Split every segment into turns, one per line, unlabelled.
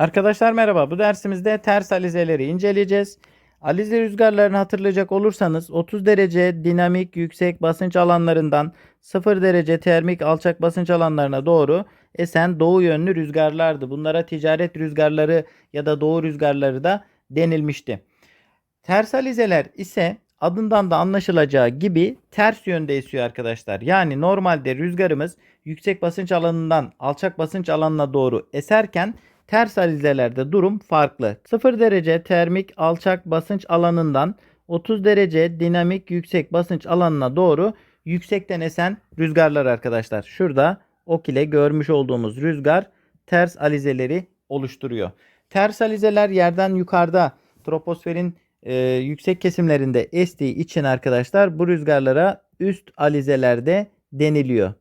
Arkadaşlar merhaba. Bu dersimizde ters alizeleri inceleyeceğiz. Alize rüzgarlarını hatırlayacak olursanız 30 derece dinamik yüksek basınç alanlarından 0 derece termik alçak basınç alanlarına doğru esen doğu yönlü rüzgarlardı. Bunlara ticaret rüzgarları ya da doğu rüzgarları da denilmişti. Ters alizeler ise adından da anlaşılacağı gibi ters yönde esiyor arkadaşlar. Yani normalde rüzgarımız yüksek basınç alanından alçak basınç alanına doğru eserken ters alizelerde durum farklı. 0 derece termik alçak basınç alanından 30 derece dinamik yüksek basınç alanına doğru yüksekten esen rüzgarlar arkadaşlar. Şurada ok ile görmüş olduğumuz rüzgar ters alizeleri oluşturuyor. Ters alizeler yerden yukarıda troposferin e, yüksek kesimlerinde estiği için arkadaşlar bu rüzgarlara üst alizelerde deniliyor.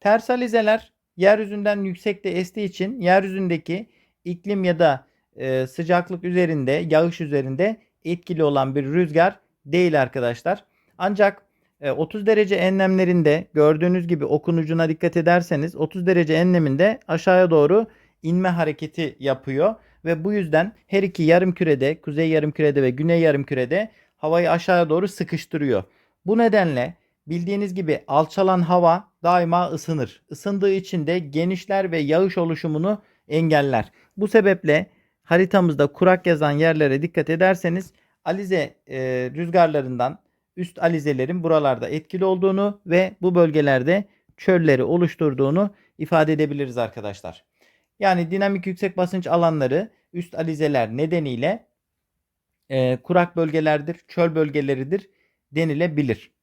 Ters alizeler yeryüzünden yüksekte estiği için yeryüzündeki iklim ya da e, sıcaklık üzerinde, yağış üzerinde etkili olan bir rüzgar değil arkadaşlar. Ancak e, 30 derece enlemlerinde gördüğünüz gibi okun ucuna dikkat ederseniz 30 derece enleminde aşağıya doğru inme hareketi yapıyor ve bu yüzden her iki yarım kürede, kuzey yarım kürede ve güney yarım kürede havayı aşağıya doğru sıkıştırıyor. Bu nedenle bildiğiniz gibi alçalan hava daima ısınır. Isındığı için de genişler ve yağış oluşumunu engeller. Bu sebeple haritamızda kurak yazan yerlere dikkat ederseniz alize e, rüzgarlarından üst alizelerin buralarda etkili olduğunu ve bu bölgelerde çölleri oluşturduğunu ifade edebiliriz arkadaşlar. Yani dinamik yüksek basınç alanları üst alizeler nedeniyle e, kurak bölgelerdir, çöl bölgeleridir denilebilir.